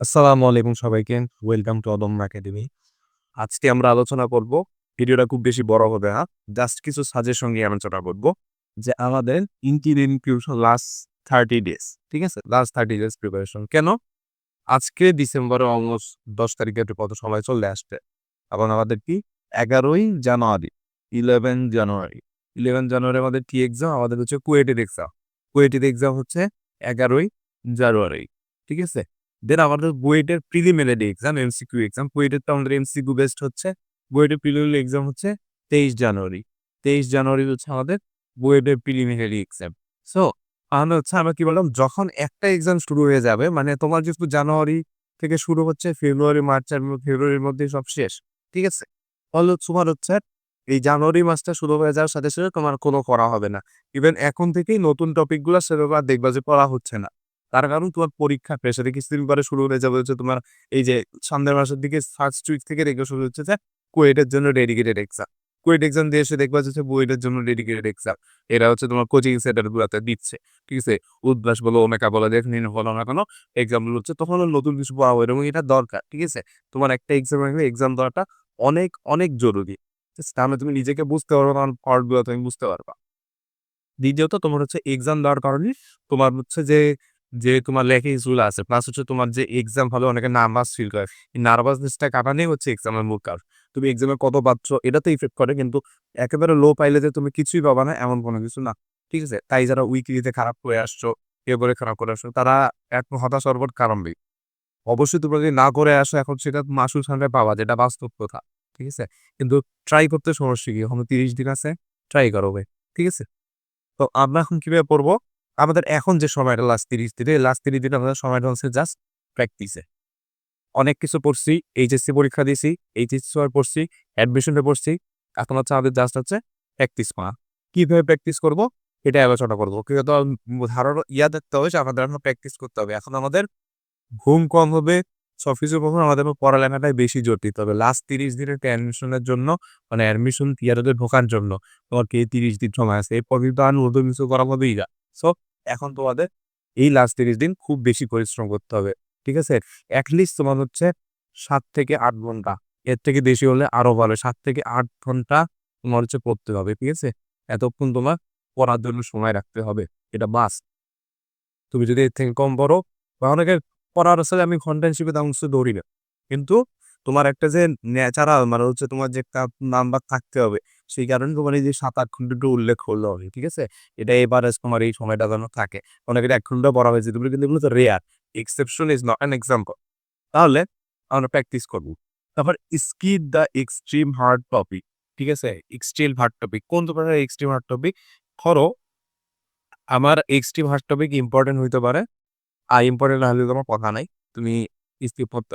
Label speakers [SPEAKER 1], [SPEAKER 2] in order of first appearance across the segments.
[SPEAKER 1] আসসালামু আলাইকুম সবাইকে। Welcome to Adamya academy. আজকে আমরা আলোচনা করব, ভিডিওটা খুব বেশি বড় হবে না। জাস্ট কিছু সাজেশন নিয়ে আলোচনা করব। যে আমাদের ইঞ্জিনিয়ারিং প্রিপারেশন লাস্ট 30 ডেজ, ঠিক আছে? Last 30 days preparation. কেন? আজকে ডিসেম্বরে অলমোস্ট দশ তারিখে একটু কত সময় চলে আসছে। এবং আমাদের কি ১১ই জানুয়ারি, 11 জানুয়ারি। 11 জানুয়ারি আমাদের কি এক্সাম? আমাদের হচ্ছে কুয়েটের এক্সাম। কুয়েটের এক্সাম হচ্ছে ১১ই জানুয়ারি। ঠিক আছে? দেন আমাদের বুয়েটের প্রিলিমিনারি এক্সাম, এমসিকিউ এক্সাম। বুয়েটের তো আমাদের এমসিকিউ বেস্ট হচ্ছে। বুয়েটের প্রিলিমিনারি এক্সাম হচ্ছে ২৩ জানুয়ারি। ২৩ জানুয়ারি হচ্ছে আমাদের বুয়েটের প্রিলিমিনারি এক্সাম। সো তাহলে হচ্ছে আমরা কি বললাম? যখন একটা এক্সাম শুরু হয়ে যাবে, মানে তোমার যেহেতু জানুয়ারি থেকে শুরু হচ্ছে, ফেব্রুয়ারি, মার্চ আর ফেব্রুয়ারির মধ্যেই সব শেষ। ঠিক আছে? ফলে তোমার হচ্ছে এই জানুয়ারি মাসটা শুরু হয়ে যাওয়ার সাথে, সাথে তোমার কোনো করা হবে না। ইভেন এখন থেকেই নতুন টপিকগুলা আর দেখবা যে পড়া হচ্ছে না। তার কারণ তোমার পরীক্ষা প্রেশারে কিছুদিন পরে শুরু হয়ে যাবে হচ্ছে তোমার এই যে সামনের মাসের দিকে ফার্স্ট উইক থেকে দেখবে শুরু হচ্ছে যে কুয়েটের জন্য ডেডিকেটেড এক্সাম। কুয়েট এক্সাম দিয়ে এসে দেখবা যে বুয়েটের জন্য ডেডিকেটেড এক্সাম। এরা হচ্ছে তোমার কোচিং সেন্টার গুলাতে দিচ্ছে। ঠিক আছে? উদ্ভাস বলো, ওমেকা বলো, যেখানেই বলো না কেন এক্সামগুলো হচ্ছে তখন নতুন কিছু পড়া হবে এবং এটা দরকার। ঠিক আছে? তোমার একটা এক্সাম এক্সাম দেওয়াটা অনেক, অনেক জরুরি। তাহলে তুমি নিজেকে বুঝতে পারবা, তখন পার্টগুলো তুমি বুঝতে পারবা। দ্বিতীয়ত তোমার হচ্ছে এক্সাম দেওয়ার কারণে তোমার হচ্ছে যে যে তোমার ল্যাকিংসগুলো আছে প্লাস হচ্ছে তোমার যে এক্সাম হলে অনেকে নার্ভাস ফিল করে। এই নার্ভাসনেসটা কাটানোই হচ্ছে এক্সামের মূল কাজ। তুমি এক্সামে কত পাচ্ছ এটাতে ইফেক্ট করে কিন্তু একেবারে লো পাইলে যে তুমি কিছুই পাবা না এমন কোনো কিছু না। ঠিক আছে? তাই যারা উইকলিতে খারাপ করে আসছো, পেপারে খারাপ করে আসছো তারা এক হতাশ হওয়ার কারণেই। অবশ্যই তোমরা যদি না করে আসো এখন সেটা মাসুল সামনে পাবা যেটা বাস্তব কথা। ঠিক আছে? কিন্তু ট্রাই করতে সমস্যা কি? এখনও ৩০ দিন আছে, ট্রাই করো ভাই। ঠিক আছে? তো আমরা এখন কীভাবে পড়ব? আমাদের এখন যে সময়টা লাস্ট ৩০ দিনে, লাস্ট ৩০ দিনে আমাদের সময়টা হচ্ছে জাস্ট প্র্যাকটিসে। অনেক কিছু পড়ছি, এইচএসসি পরীক্ষা দিছি, এইচএসসি পড়ছি, অ্যাডমিশনে পড়ছি। এখন হচ্ছে আমাদের জাস্ট হচ্ছে প্র্যাকটিস করা। কীভাবে প্র্যাকটিস করব? এটা আলোচনা করব। কিন্তু ধারণা ইয়া দেখতে হবে যে আমাদের এখন প্র্যাকটিস করতে হবে। এখন আমাদের ঘুম কম হবে, সবকিছু কম হবে, আমাদের পড়ালেখাটায় বেশি জোর দিতে হবে। লাস্ট ৩০ দিনের অ্যাডমিশনের জন্য মানে অ্যাডমিশন ইয়ারে ঢোকার জন্য তোমার কে তিরিশ দিন সময় আছে। এরপর কিন্তু আর নতুন কিছু করা হবেই না। সো এখন তোমাদের এই লাস্ট ৩০ দিন খুব বেশি পরিশ্রম করতে হবে। ঠিক আছে? এটলিস্ট তোমার হচ্ছে সাত থেকে আট ঘণ্টা। এর থেকে বেশি হলে আরও ভালো। সাত থেকে আট ঘণ্টা তোমার হচ্ছে পড়তে হবে। ঠিক আছে? এতক্ষণ তোমার পড়ার জন্য সময় রাখতে হবে। এটা বাস তুমি যদি এর থেকে কম পড়ো, বা অনেকে পড়ার আসলে আমি ঘণ্টা হিসেবে তেমন ধরি না। কিন্তু তোমার একটা যে ন্যাচারাল মানে হচ্ছে তোমার যে একটা নাম্বার থাকতে হবে। সেই কারণে তোমার এই যে ৭-৮ ঘণ্টা উল্লেখ করলে হবে। ঠিক আছে? এটা এভারেজ তোমার এই সময়টা যেন থাকে। অনেকের ১ ঘণ্টা পড়া হয়েছে। তুমি কিন্তু এগুলো তো rare. Exception is not an example. তাহলে আমরা প্র্যাকটিস করব। তারপর skip the extreme hard topic. ঠিক আছে? Extreme hard topic. কোন ধরনের এক্সট্রিম হার্ড টপিক? ধরো, আমার এক্সট্রিম হার্ড টপিক ইম্পর্টেন্ট হইতে পারে। আর ইম্পর্টেন্ট না হলে তোমার কথা নাই। তুমি স্কিপ করতে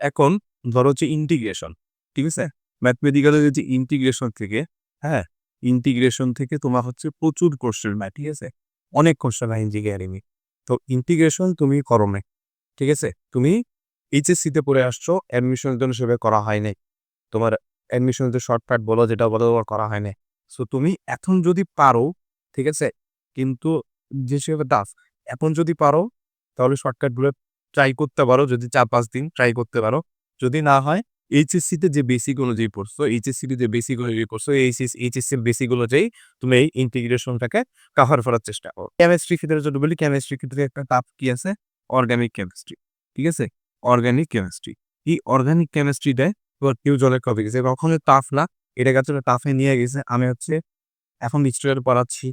[SPEAKER 1] এখন ধরো হচ্ছে ইন্টিগ্রেশন। ঠিক আছে? ম্যাথমেটিক্যালের যে ইন্টিগ্রেশন থেকে হ্যাঁ? ইন্টিগ্রেশন থেকে তোমার হচ্ছে প্রচুর কোশ্চেন ম্যাথ ঠিক আছে? অনেক কোশ্চেন হয় ইঞ্জিনিয়ারিংয়ে। তো ইন্টিগ্রেশন তুমি করো না ঠিক আছে? তুমি এইচএসসিতে পড়ে আসছো, অ্যাডমিশনের জন্য সেভাবে করা হয় নাই। তোমার অ্যাডমিশনের যে শর্টকাট বলো যেটা বলো তোমার করা হয় নাই। সো তুমি এখন যদি পারো, ঠিক আছে? কিন্তু যে সেভাবে দাস এখন যদি পারো তাহলে শর্টকাটগুলো ট্রাই করতে পারো যদি ৪-৫ দিন ট্রাই করতে পারো। যদি না হয় এইচএসসিতে যে বেসিক অনুযায়ী পড়ছো, এইচএসসিতে যে বেসিক অনুযায়ী পড়ছো, এইচএস এইচএসসির বেসিক অনুযায়ী তুমি এই ইন্টিগ্রেশনটাকে কাভার করার চেষ্টা করো। কেমিস্ট্রি ক্ষেত্রে যদি বলি কেমিস্ট্রি ক্ষেত্রে একটা টাফ কি আছে? Organic chemistry. ঠিক আছে? Organic chemistry. এই অর্গানিক কেমিস্ট্রিটায় তোমার ফিউজনের টপিক আছে। কখনোই টাফ না। এটাকে আসলে টাফে নিয়ে গেছে। আমি হচ্ছে এখন স্টুডেন্ট পড়াচ্ছি।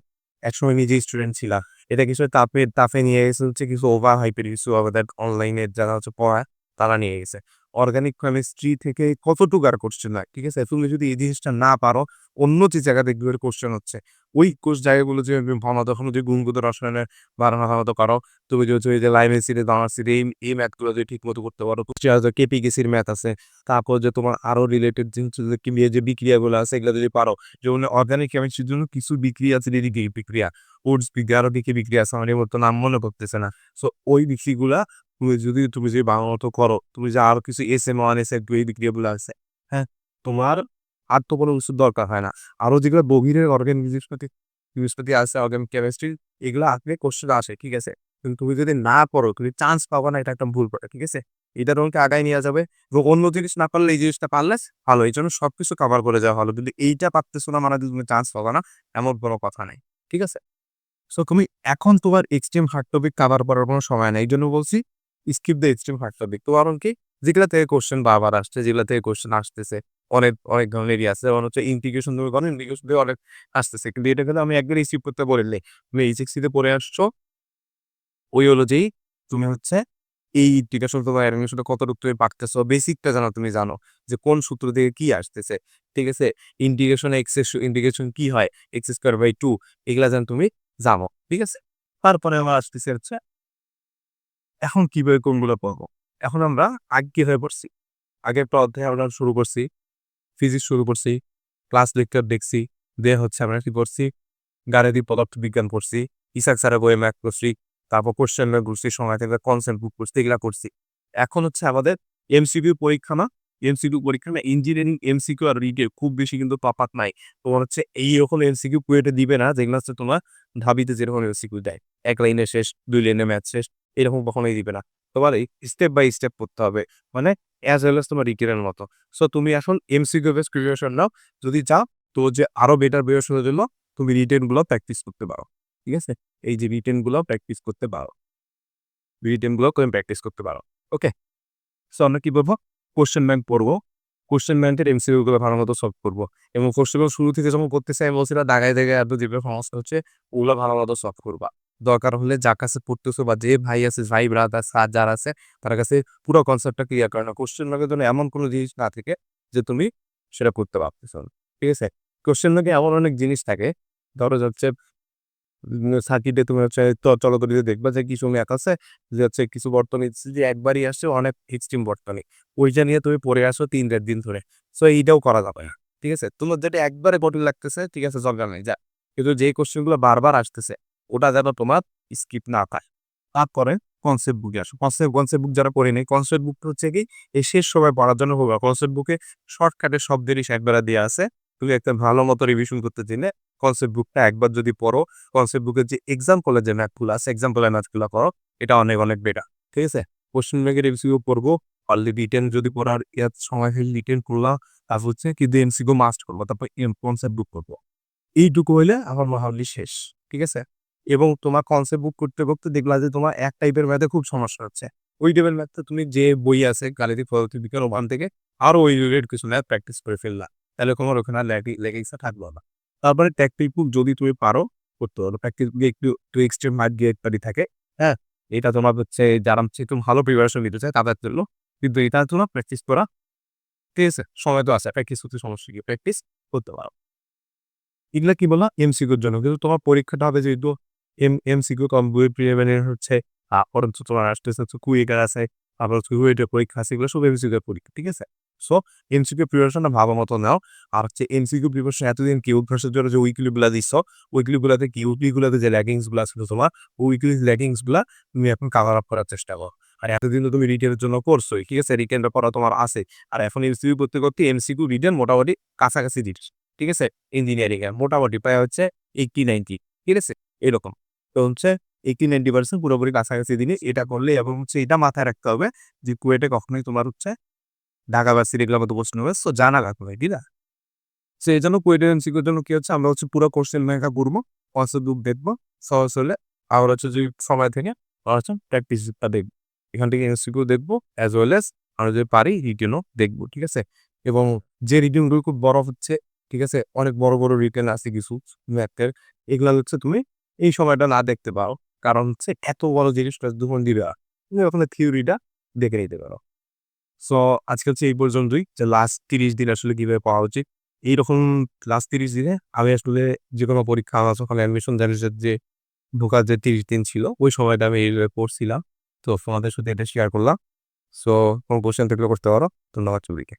[SPEAKER 1] একসময় নিজেই স্টুডেন্ট ছিলাম। এটা কিছু টাফে টাফে নিয়ে গেছে হচ্ছে কিছু ওভার হাইপের কিছু আমাদের অনলাইনে যারা হচ্ছে পড়া তারা নিয়ে গেছে। অর্গানিক কেমিস্ট্রি থেকে কতটুকু আর কোশ্চেন হয়। ঠিক আছে? তুমি যদি এই জিনিসটা না পারো অন্য যে জায়গা দেখবে কোশ্চেন হচ্ছে। ওই কোর্স জায়গাগুলো যে ভালো তখন যদি গুণগত রসায়নের বানানো মতো করো। তুমি যদি ওই যে লাইম অ্যাসিডে দাম অ্যাসিড এই এই ম্যাথগুলো যদি ঠিক মতো করতে পারো। কেপিকেসির ম্যাথ আছে। তারপর যে তোমার আরও রিলেটেড জিনিস যে বিক্রিয়াগুলো আছে এগুলো যদি পারো। যেমন অর্গানিক কেমিস্ট্রির জন্য কিছু বিক্রিয়া আছে বিক্রিয়া। ওটস বিক্রিয়া আরও কি, বিক্রিয়া আছে আমার মুহূর্তে নাম মনে পড়তেছে না। সো ওই বিক্রিগুলা তুমি যদি তুমি যদি বাংলা মতো করো, তুমি যে আরও কিছু এসএম1, এসএম2 এই বিক্রিয়াগুলো আছে। হ্যাঁ? তোমার আর তো কোনো কিছুর দরকার হয় না। আরও যেগুলো গভীরের অর্গানিক বৃহস্পতি বৃহস্পতি আছে অর্গানিক কেমিস্ট্রি এগুলো আসলে কোশ্চেন আসে। ঠিক আছে? কিন্তু তুমি যদি না করো তুমি চান্স পাবা না এটা একটা ভুল করে ঠিক আছে এটা তোমাকে আগায় নিয়ে যাবে এবং অন্য জিনিস না পারলে এই জিনিসটা পারলে ভালো এই জন্য সবকিছু কভার করে যাওয়া ভালো কিন্তু এইটা পারতেছো না মানে তুমি চান্স পাবা না এমন কোনো কথা নাই ঠিক আছে সো তুমি এখন তোমার এক্সট্রিম হার্ড টপিক কাভার করার কোনো সময় নেই এই জন্য বলছি skip the extreme hard topic তো কারণ কি? যেগুলা থেকে কোশ্চেন বারবার আসছে, যেগুলা থেকে কোশ্চেন আসতেছে, অনেক অনেক ধরনেরই আছে। যেমন হচ্ছে ইন্টিগ্রেশন তুমি করো ইন্টিগ্রেশন থেকে অনেক আসতেছে। কিন্তু এটা কিন্তু আমি একবার রিসিভ করতে বলিনি। তুমি এইচএক্সিতে পড়ে আসছো, ওই অনুযায়ী তুমি হচ্ছে এই ইন্টিগ্রেশন তোমার অ্যানিমেশনটা কতটুকু তুমি পারতেছো বেসিকটা জানো তুমি জানো যে কোন সূত্র থেকে কি আসতেছে। ঠিক আছে? ইন্টিগ্রেশন এক্সেস ইন্টিগ্রেশন কি হয়? এক্স স্কোয়ার বাই টু এগুলা যেন তুমি জানো। ঠিক আছে? তারপরে আমার আসতেছে হচ্ছে এখন কীভাবে কোনগুলো পড়ব এখন আমরা আগে হয়ে পড়ছি। আগের একটা অধ্যায় আমরা শুরু করছি। ফিজিক্স শুরু করছি। ক্লাস লেকচার দেখছি। দিয়ে হচ্ছে আমরা কি করছি? গাণিতি পদার্থ বিজ্ঞান করছি ইসাক স্যারের বইয়ে ম্যাথ করছি তারপর কোশ্চেন করছি সময় থেকে কনসেপ্ট বুক করছি এগুলা করছি। এখন হচ্ছে আমাদের এমসিকিউ পরীক্ষা না? এমসিকিউ পরীক্ষা না ইঞ্জিনিয়ারিং এমসিকিউ আর রিডে খুব বেশি কিন্তু পাপাত নাই। তোমার হচ্ছে এই রকম এমসিকিউ কুয়েটে দিবে না, যেগুলো হচ্ছে তোমার ঢাবিতে যেরকম এমসিকিউ দেয়। এক লাইনে শেষ, দুই লাইনে ম্যাথ শেষ। এরকম কখনোই দিবে না। তোমার স্টেপ বাই স্টেপ করতে হবে। মানে অ্যাজ ওয়েল এস তোমার রিটেনের মতো। সো তুমি এখন এমসিকিউ বেস প্রিপারেশন নাও। যদি চাও, তো যে আরও বেটার প্রিপারেশনের জন্য তুমি রিটেনগুলো প্র্যাকটিস করতে পারো। ঠিক আছে? এই যে রিটেনগুলো প্র্যাকটিস করতে পারো। রিটেনগুলো তুমি প্র্যাকটিস করতে পারো। ওকে সো আমরা কি বলব কোশ্চেন ব্যাংক পড়ব। কোশ্চেন ব্যাংকের এমসিকিউ গুলো ভালো মতো সলভ করব। এবং কোশ্চেন শুরু থেকে যখন করতেছে আমি বলছিলাম দাগায় দাগায় এত দিবে সমস্যা হচ্ছে, ওগুলো ভালো মতো সলভ করবা। দরকার হলে যার কাছে পড়তেছো বা যে ভাই আছে ভাই ব্রাদার স্যার যারা আছে, তার কাছে পুরো কনসেপ্টটা ক্লিয়ার করে না কোশ্চেন ব্যাংকের জন্য এমন কোনো জিনিস না থাকে যে তুমি সেটা করতে পারতেছো না, ঠিক আছে? কোশ্চেন ব্যাংকে এমন অনেক জিনিস থাকে, ধরো যাচ্ছে সার্কিটে তুমি হচ্ছে চলকরিতে দেখবা যে কিছু ম্যাথ আছে, যে হচ্ছে কিছু বর্তনী যে একবারই আসছে অনেক এক্সট্রিম বর্তনী, ওইটা নিয়ে তুমি পড়ে আসো তিন, চার দিন ধরে। সো এইটাও করা যাবে না, ঠিক আছে? তোমার যেটা একবারে কঠিন লাগতেছে, ঠিক আছে, দরকার নেই, যা। কিন্তু যে কোশ্চেনগুলো বারবার আসতেছে ওটা যেন তোমার স্কিপ না পায় তারপরে কনসেপ্ট বুকে আসো। কনসেপ্ট কনসেপ্ট বুক যারা পড়ে নেই কনসেপ্ট বুকটা হচ্ছে কি এই শেষ সময় পড়ার জন্য হবে কনসেপ্ট বুকে শর্টকাটে শব্দেরই একবার দেওয়া আছে। তুমি একটা ভালো মতো রিভিশন করতে চাইলে কনসেপ্ট বুকটা একবার যদি পড়ো কনসেপ্ট বুকের যে এক্সাম্পলের যে ম্যাথগুলো আছে এক্সাম্পলের ম্যাথগুলো করো এটা অনেক অনেক বেটার ঠিক আছে? কোশ্চেন ব্যাংকের এমসিকিউ পড়ব অনলি রিটেন যদি পড়ার ইয়ার সময় হলে রিটেন করলাম, তারপর হচ্ছে কিন্তু এমসিকিউ মাস্ট করব, তারপর কনসেপ্ট বুক করব। এইটুকু হইলে আমার মহাবলি শেষ। ঠিক আছে? এবং তোমার কনসেপ্ট বুক করতে করতে দেখলা যে তোমার এক টাইপের ম্যাথে খুব সমস্যা হচ্ছে। ওই টাইপের ম্যাথটা তুমি যে বই আছে গালিতি পদার্থ বিজ্ঞান ওখান থেকে আরও ওই রিলেটেড কিছু ম্যাথ প্র্যাকটিস করে ফেললা। তাহলে তোমার ওখানে আর লেগেইসা থাকল না। তারপরে ট্যাকটিক বুক যদি তুমি পারো, করতে পারো। প্র্যাকটিস বুকে একটু একটু এক্সট্রিম হার্ড গিয়ে ইত্যাদি থাকে হ্যাঁ? এটা তোমার হচ্ছে যারা হচ্ছে একটু ভালো প্রিপারেশন নিতে চায়, তাদের জন্য কিন্তু এটা তোমার প্র্যাকটিস করা, ঠিক আছে? সময় তো আছে প্র্যাকটিস করতে সমস্যা কি? প্র্যাকটিস করতে পারো। এগুলা কি বলা এমসিকিউর জন্য। কিন্তু তোমার পরীক্ষাটা হবে যেহেতু এম, এমসিকিউ কম্পিউটার প্রিলিমিনারি হচ্ছে হচ্ছে তোমার আসতেছে হচ্ছে কুইকার আছে তারপর হচ্ছে পরীক্ষা আছে, এগুলো সব এমসিকিউ পরীক্ষা, ঠিক আছে? সো, এমসিকিউ প্রিপারেশনটা ভালো মতো নাও, আর হচ্ছে এমসিকিউ প্রিপারেশন এতদিন কিউ ভার্সের জন্য যে উইকলিগুলো দিচ্ছ উইকলিগুলোতে কিউপিগুলোতে যে ল্যাগিংসগুলো ছিল তোমার উইকলি ল্যাগিংসগুলা তুমি এখন কাভার আপ করার চেষ্টা করো। আর এতদিন তো তুমি রিটেনের জন্য করছোই, ঠিক আছে? রিটেনটা করা তোমার আছে। আর এখন এমসিকিউ করতে করতে এমসিকিউ রিটেন মোটামুটি কাছাকাছি দিচ্ছ, ঠিক আছে? ইঞ্জিনিয়ারিং এ মোটামুটি প্রায় হচ্ছে এইটটি নাইনটি ঠিক আছে? এরকম। তো হচ্ছে এইটি নাইনটি পার্সেন্ট পুরোপুরি কাছাকাছি দিনে এটা করলে এবং হচ্ছে এটা মাথায় রাখতে হবে যে কুয়েটে কখনোই তোমার হচ্ছে ঢাকা ভার্সিটি এগুলো মতো প্রশ্ন হবে। সো জানা হবে, ঠিক আছে? সো এই জন্য কুয়েটের এমসিকিউর জন্য কি হচ্ছে আমরা হচ্ছে পুরো কোশ্চেন ব্যাংকা করব বুক দেখব, সহজ হলে আর হচ্ছে যদি সময় থেকে হচ্ছে প্র্যাকটিসটা দেখব। এখান থেকে এমসিকিউ দেখব অ্যাজ ওয়েল এস আমরা যদি পারি রিটেনও দেখব, ঠিক আছে? এবং যে রিটেনগুলো খুব বড় হচ্ছে, ঠিক আছে? অনেক বড় বড় রিটেন আছে কিছু ম্যাথের এগুলো হচ্ছে তুমি এই সময়টা না দেখতে পারো কারণ হচ্ছে এত বড় জিনিসটা দুখন দিবে তুমি ওখানে থিওরিটা দেখে নিতে পারো। সো আজকে হচ্ছে এই পর্যন্তই যে লাস্ট তিরিশ দিন আসলে কীভাবে পাওয়া উচিত। এইরকম লাস্ট তিরিশ দিনে আমি আসলে যে কোনো পরীক্ষা আমার সকালে অ্যাডমিশন জানিসের যে ঢোকার যে তিরিশ দিন ছিল, ওই সময়টা আমি এইভাবে পড়ছিলাম। তো তোমাদের সাথে এটা শেয়ার করলাম। সো কোনো কোশ্চেন থাকলে করতে পারো। ধন্যবাদ চুরিকে